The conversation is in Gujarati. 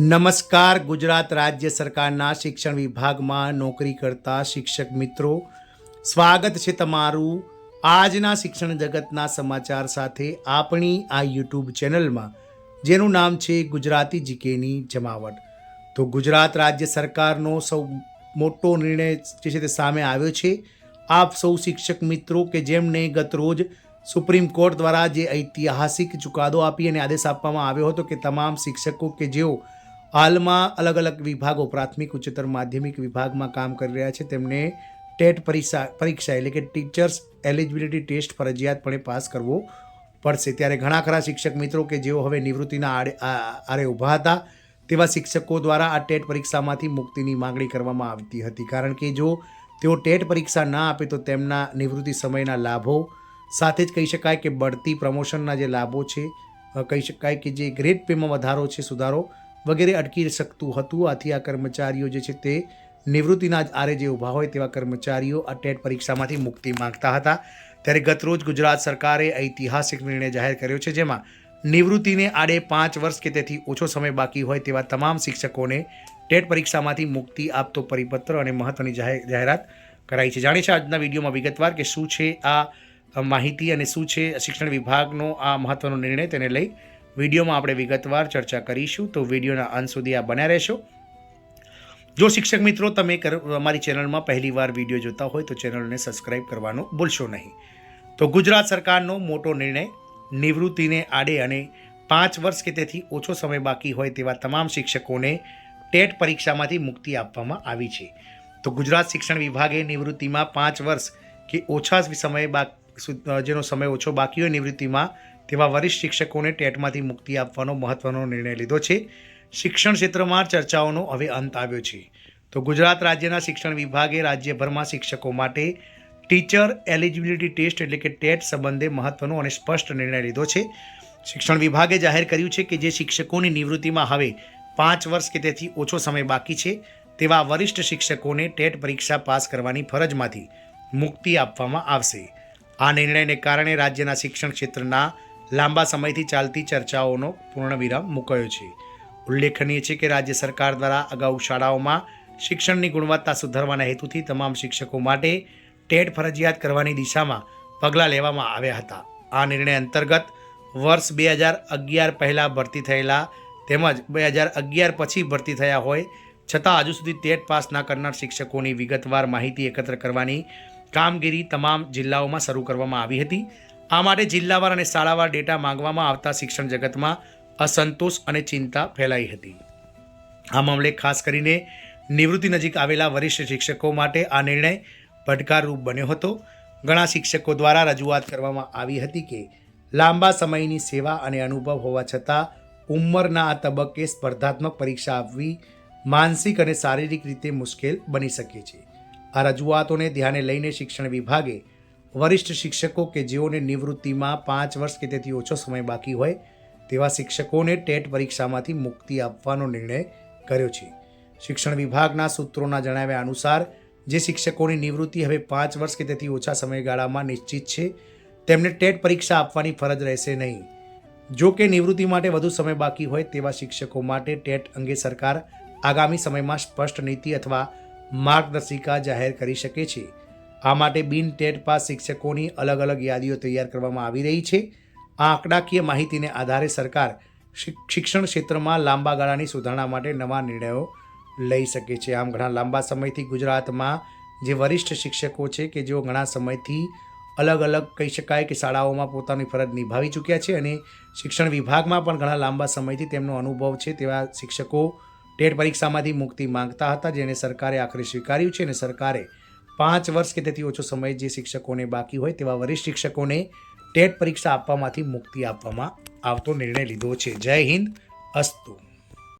નમસ્કાર, ગુજરાત રાજ્ય સરકારના શિક્ષણ વિભાગમાં નોકરી કરતા શિક્ષક મિત્રો. સ્વાગત છે તમારું આજના શિક્ષણ જગતના સમાચાર સાથે આપણી આ યુટ્યુબ ચેનલમાં, જેનું નામ છે ગુજરાતી જીકેની જમાવટ. તો ગુજરાત રાજ્ય સરકારનો સૌ મોટો નિર્ણય જે છે તે સામે આવ્યો છે. આપ સૌ શિક્ષક મિત્રો કે જેમને ગત રોજ સુપ્રીમ કોર્ટ દ્વારા જે ઐતિહાસિક ચુકાદો આપી અને આદેશ આપવામાં આવ્યો હતો કે તમામ શિક્ષકો કે જેઓ હાલમાં અલગ અલગ વિભાગો, પ્રાથમિક, ઉચ્ચતર માધ્યમિક વિભાગમાં કામ કરી રહ્યા છે. તેમને ટેટ પરીક્ષા પરીક્ષા એટલે કે ટીચર્સ એલિજિબિલિટી ટેસ્ટ ફરજિયાતપણે પાસ કરવો પડશે. ત્યારે ઘણા ખરા શિક્ષક મિત્રો કે જેઓ હવે નિવૃત્તિના આડે આરે ઊભા હતા, તેવા શિક્ષકો દ્વારા આ ટેટ પરીક્ષામાંથી મુક્તિની માગણી કરવામાં આવતી હતી. કારણ કે જો તેઓ ટેટ પરીક્ષા ના આપે તો તેમના નિવૃત્તિ સમયના લાભો સાથે જ કહી શકાય કે બઢતી પ્રમોશનના જે લાભો છે કહી શકાય કે જે ગ્રેડ પેમાં વધારો છે, સુધારો વગેરે અટકી શકતું હતું. આથી આ કર્મચારીઓ જે છે તે નિવૃત્તિના આરે જે ઊભા હોય તેવા કર્મચારીઓ આ ટેટ પરીક્ષામાંથી મુક્તિ માંગતા હતા. ત્યારે ગતરોજ ગુજરાત સરકારે ઐતિહાસિક નિર્ણય જાહેર કર્યો છે, જેમાં નિવૃત્તિને આડે પાંચ વર્ષ કે તેથી ઓછો સમય બાકી હોય તેવા તમામ શિક્ષકોને ટેટ પરીક્ષામાંથી મુક્તિ આપતો પરિપત્ર અને મહત્વની જાહેર, જાહેરાત કરાઈ છે. જાણીશ આજના વિડીયોમાં વિગતવાર કે શું છે આ માહિતી અને શું છે શિક્ષણ વિભાગનો આ મહત્વનો નિર્ણય તેને લઈ વિડીયોમાં આપણે વિગતવાર ચર્ચા કરીશું, તો વિડીયોના અંત સુધી આ બન્યા રહેશો. જો શિક્ષક મિત્રો, તમે અમારી ચેનલમાં પહેલીવાર વીડિયો જોતા હોય, તો ચેનલને સબસ્ક્રાઇબ કરવાનું ભૂલશો નહીં. તો ગુજરાત સરકારનો મોટો નિર્ણય, નિવૃત્તિને આડે અને પાંચ વર્ષ કે તેથી ઓછો સમય બાકી હોય તેવા તમામ શિક્ષકોને ટેટ પરીક્ષામાંથી મુક્તિ આપવામાં આવી છે. તો ગુજરાત શિક્ષણ વિભાગે નિવૃત્તિમાં પાંચ વર્ષ કે ઓછા સમય બાકી જેનો સમય ઓછો બાકી હોય, નિવૃત્તિમાં તેવા વરિષ્ઠ શિક્ષકોને ટેટમાંથી મુક્તિ આપવાનો મહત્વનો નિર્ણય લીધો છે. શિક્ષણ ક્ષેત્રમાં ચર્ચાઓનો હવે અંત આવ્યો છે. તો ગુજરાત રાજ્યના શિક્ષણ વિભાગે રાજ્યભરમાં શિક્ષકો માટે ટીચર એલિજિબિલિટી ટેસ્ટ એટલે કે ટેટ સંબંધે મહત્વનો અને સ્પષ્ટ નિર્ણય લીધો છે. શિક્ષણ વિભાગે જાહેર કર્યું છે કે જે શિક્ષકોની નિવૃત્તિમાં હવે પાંચ વર્ષ કે તેથી ઓછો સમય બાકી છે, તેવા વરિષ્ઠ શિક્ષકોને ટેટ પરીક્ષા પાસ કરવાની ફરજમાંથી મુક્તિ આપવામાં આવશે. આ નિર્ણયને કારણે રાજ્યના શિક્ષણ ક્ષેત્રના લાંબા સમયથી ચાલતી ચર્ચાઓનો પૂર્ણવિરામ મુકાયો છે. ઉલ્લેખનીય છે કે રાજ્ય સરકાર દ્વારા અગાઉ શાળાઓમાં શિક્ષણની ગુણવત્તા સુધારવાના હેતુથી તમામ શિક્ષકો માટે ટેટ ફરજિયાત કરવાની દિશામાં પગલાં લેવામાં આવ્યા હતા. આ નિર્ણય અંતર્ગત વર્ષ બે હજાર અગિયાર પહેલાં ભરતી થયેલા તેમજ બે હજાર અગિયાર પછી ભરતી થયા હોય છતાં હજુ સુધી ટેટ પાસ ના કરનાર શિક્ષકોની વિગતવાર માહિતી એકત્ર કરવાની કામગીરી તમામ જિલ્લાઓમાં શરૂ કરવામાં આવી હતી. આ માટે જિલ્લાવાર અને શાળાવાર ડેટા માંગવામાં આવતા શિક્ષણ જગતમાં અસંતોષ અને ચિંતા ફેલાઈ હતી. આ મામલે ખાસ કરીને નિવૃત્તિ નજીક આવેલા વરિષ્ઠ શિક્ષકો માટે આ નિર્ણય પડકારરૂપ બન્યો હતો. ઘણા શિક્ષકો દ્વારા રજૂઆત કરવામાં આવી હતી કે લાંબા સમયની સેવા અને અનુભવ હોવા છતાં ઉંમરના આ તબક્કે સ્પર્ધાત્મક પરીક્ષા આપવી માનસિક અને શારીરિક રીતે મુશ્કેલ બની શકે છે. આ રજૂઆતોને ધ્યાને લઈને શિક્ષણ વિભાગે વરિષ્ઠ શિક્ષકો કે જેઓને નિવૃત્તિમાં પાંચ વર્ષ કે તેથી ઓછો સમય બાકી હોય, તેવા શિક્ષકોને ટેટ પરીક્ષામાંથી મુક્તિ આપવાનો નિર્ણય કર્યો છે. શિક્ષણ વિભાગના સૂત્રોના જણાવ્યા અનુસાર, જે શિક્ષકોની નિવૃત્તિ હવે પાંચ વર્ષ કે તેથી ઓછા સમયગાળામાં નિશ્ચિત છે, તેમને ટેટ પરીક્ષા આપવાની ફરજ રહેશે નહીં. જો કે નિવૃત્તિ માટે વધુ સમય બાકી હોય તેવા શિક્ષકો માટે ટેટ અંગે સરકાર આગામી સમયમાં સ્પષ્ટ નીતિ અથવા માર્ગદર્શિકા જાહેર કરી શકે છે. આ માટે બિન ટેટ પાસ શિક્ષકોની અલગ અલગ યાદીઓ તૈયાર કરવામાં આવી રહી છે. આ આંકડાકીય માહિતીને આધારે સરકાર શિક- શિક્ષણ ક્ષેત્રમાં લાંબા ગાળાની સુધારણા માટે નવા નિર્ણયો લઈ શકે છે. આમ ઘણા લાંબા સમયથી ગુજરાતમાં જે વરિષ્ઠ શિક્ષકો છે કે જેઓ ઘણા સમયથી અલગ અલગ કહી શકાય કે શાળાઓમાં પોતાની ફરજ નિભાવી ચૂક્યા છે અને શિક્ષણ વિભાગમાં પણ ઘણા લાંબા સમયથી તેમનો અનુભવ છે તેવા શિક્ષકો ટેટ પરીક્ષામાંથી મુક્તિ માંગતા હતા, જેને સરકારે આખરે સ્વીકાર્યું છે અને સરકારે પાંચ વર્ષ કે તેથી ઓછો સમય જે શિક્ષકોને બાકી હોય તેવા વરિષ્ઠ શિક્ષકોને ટેટ પરીક્ષા આપવામાંથી મુક્તિ આપવામાં આવતો નિર્ણય લીધો છે. જય હિન્દ. અસ્તુ.